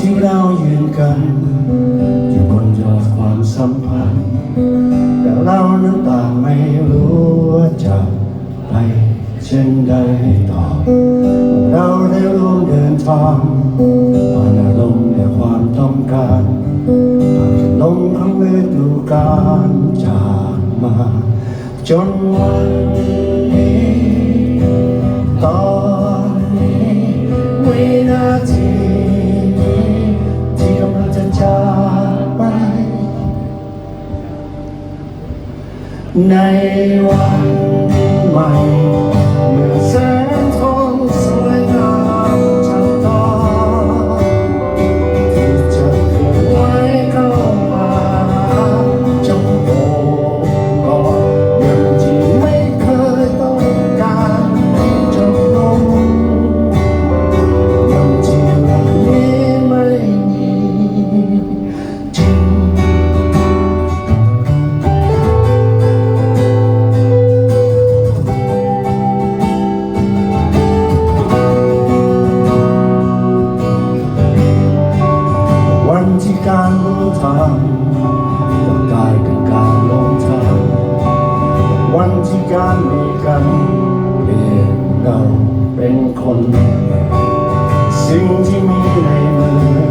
ที่เรายืนกัน อยู่บนยอดความสัมพันธ์ แต่เรานั้นต่างไม่รู้ว่าจะไปเช่นใดต่อ เราได้ร่วมเดินทางผ่านอารมณ์และความต้องการผ่านลมของฤดูการจากมา จนวัน ในวันใหม่ เราเป็นคน สิ่งที่มีในมือ